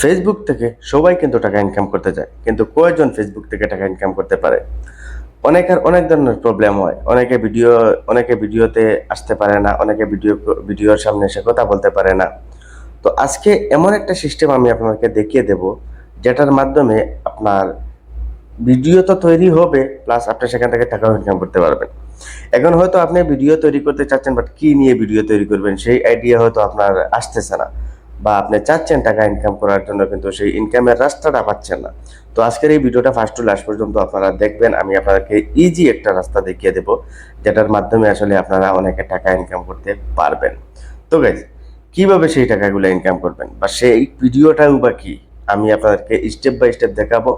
Facebook থেকে সবাই কিন্তু টাকা ইনকাম করতে চায়। কিন্তু কয়জন ফেসবুক থেকে টাকা ইনকাম করতে পারে। অনেকের অনেক ধরনের প্রবলেম হয়। অনেকে ভিডিও অনেকে ভিডিওতে আসতে পারে না। অনেকে ভিডিও ভিডিওর সামনে এসে কথা বলতে পারে না। তো আজকে এমন একটা সিস্টেম আমি আপনাকে দেখিয়ে দেব, যেটার মাধ্যমে আপনার ভিডিও তো তৈরি হবে প্লাস আপনি সেখান থেকে টাকাও ইনকাম করতে পারবেন। এখন হয়তো আপনি ভিডিও তৈরি করতে চাচ্ছেন বাট কি নিয়ে ভিডিও তৈরি করবেন, সেই আইডিয়া হয়তো আপনার আসতেছে না। বা আপনি চাচ্ছেন টাকা ইনকাম করার জন্য, কিন্তু সেই ইনকামের রাস্তাটা পাচ্ছেন না। তো আজকের এই ভিডিওটা ফার্স্ট টু লাস্ট পর্যন্ত আপনারা দেখবেন, আমি আপনাদেরকে ইজি একটা রাস্তা দেখিয়ে দেব, যেটার মাধ্যমে আসলে আপনারা অনেকে টাকা ইনকাম করতে পারবেন। তো গাইজ কীভাবে সেই টাকাগুলো ইনকাম করবেন? বা সেই ভিডিওটাও বা কি? আমি আপনাদেরকে স্টেপ বাই স্টেপ দেখাবো।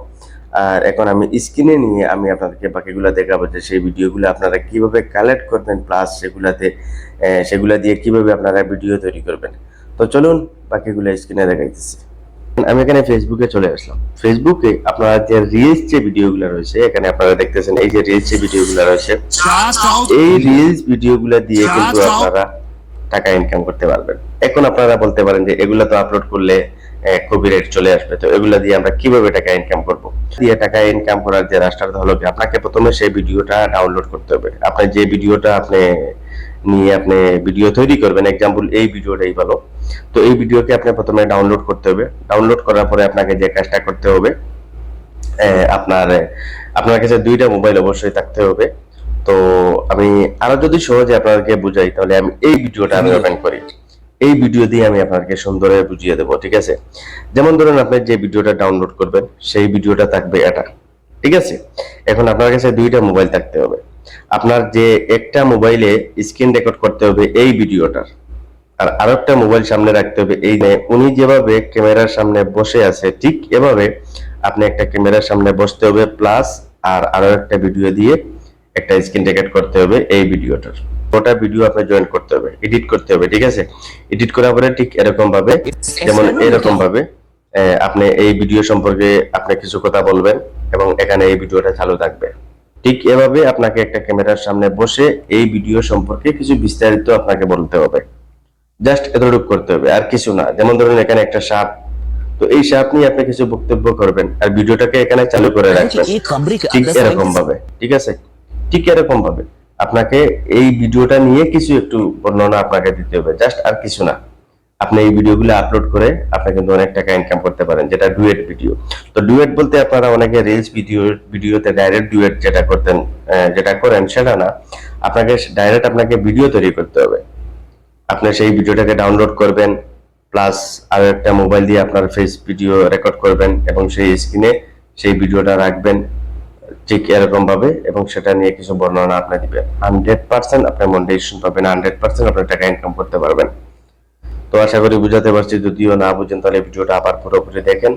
আর এখন আমি স্ক্রিনে নিয়ে আমি আপনাদেরকে বাকিগুলো দেখাবো যে সেই ভিডিওগুলো আপনারা কীভাবে কালেক্ট করবেন প্লাস সেগুলাতে সেগুলা দিয়ে কীভাবে আপনারা ভিডিও তৈরি করবেন। তো চলুন বাকিগুলো স্ক্রিনে দেখাইতেছি। আমি এখানে ফেসবুকে চলে আসলাম। ফেসবুকে আপনারা যে রিলস যে ভিডিওগুলো রয়েছে এখানে আপনারা দেখতেছেন এই যে রিলস যে ভিডিওগুলো রয়েছে এই রিলস ভিডিওগুলো দিয়ে কিন্তু আপনারা টাকা ইনকাম করতে পারবেন। এখন আপনারা বলতে পারেন যে এগুলো তো আপলোড করলে কপিরাইট চলে আসবে। তো এগুলো দিয়ে আমরা কীভাবে টাকা ইনকাম করব? দিয়ে টাকা ইনকাম করার যে রাস্তাটা হলো আপনাকে প্রথমে সেই ভিডিওটা ডাউনলোড করতে হবে। আপনি যে ভিডিওটা আপনি নিয়ে আপনি ভিডিও তৈরি করবেন। এক্সাম্পল এই ভিডিওটাই ভালো। তো এই ভিডিওকে আপনি প্রথমে ডাউনলোড করতে হবে। ডাউনলোড করার পরে আপনাকে যে কাজটা করতে হবে আপনার আপনার কাছে দুইটা মোবাইল অবশ্যই থাকতে হবে। তো আমি আরও যদি সহজে আপনাদেরকে বুঝাই, তাহলে আমি এই ভিডিওটা আমি ওপেন করি। এই ভিডিও দিয়ে আমি আপনাকে সুন্দরভাবে বুঝিয়ে দেবো, ঠিক আছে? যেমন ধরুন, আপনি যে ভিডিওটা ডাউনলোড করবেন, সেই ভিডিওটা থাকবে এটা, ঠিক আছে? এখন আপনার কাছে দুইটা মোবাইল থাকতে হবে। আপনার যে একটা মোবাইলে স্ক্রিন রেকর্ড করতে হবে এই ভিডিওটার। আর আরেকটা মোবাইল সামনে রাখতে হবে এই যে উনি যেভাবে ক্যামেরার সামনে বসে আছে ঠিক এভাবে আপনি একটা ক্যামেরার সামনে বসতে হবে প্লাস আর আরও একটা ভিডিও দিয়ে একটা স্ক্রিন রেকর্ড করতে হবে এই ভিডিওটার। ওটা ভিডিও আপনি জয়েন করতে হবে এডিট করতে হবে ঠিক আছে? এডিট করার পরে ঠিক এরকম ভাবে যেমন এরকম ভাবে আপনি এই ভিডিও সম্পর্কে আপনি কিছু কথা বলবেন এবং এখানে এই ভিডিওটা চালু থাকবে। ঠিক এভাবে আপনাকে একটা ক্যামেরার সামনে বসে এই ভিডিও সম্পর্কে কিছু বিস্তারিত আপনাকে বলতে হবে। জাস্ট এতটুকু করতে হবে আর কিছু না। যেমন ধরুন এখানে একটা সাপ। তো এই সাপ নিয়ে আপনি কিছু বক্তব্য করবেন আর ভিডিওটাকে এখানে চালু করে রাখবেন। ঠিক এরকম ভাবে। ঠিক আছে? ঠিক এরকম ভাবে। আপনাকে এই ভিডিওটা নিয়ে কিছু একটু বর্ণনা আপনাকে দিতে হবে জাস্ট আর কিছু না। আপনি এই ভিডিওগুলো আপলোড করে আপনি কিন্তু অনেক টাকা ইনকাম করতে পারেন, যেটা ডুয়েট ভিডিও। তো ডুয়েট বলতে আপনারা অনেকে রিলস ভিডিও ভিডিওতে ডাইরেক্ট ডুয়েট যেটা করতেন যেটা করেন সেটা না। আপনাকে ডাইরেক্ট আপনাকে ভিডিও তৈরি করতে হবে। আপনি সেই ভিডিওটাকে ডাউনলোড করবেন প্লাস আরও একটা মোবাইল দিয়ে আপনার ফেস ভিডিও রেকর্ড করবেন এবং সেই স্ক্রিনে সেই ভিডিওটা রাখবেন, ঠিক এরকম ভাবে এবং সেটা নিয়ে কিছু বর্ণনা আপনি দিবেন। হান্ড্রেড পার্সেন্ট আপনি মনিটাইজেশন পাবেন হান্ড্রেড পার্সেন্ট আপনি টাকা ইনকাম করতে পারবেন। তো আশা করি বুঝাতে পারছি যদিও না বুঝেন তাহলে ভিডিওটা আবার পুরোপুরি দেখেন।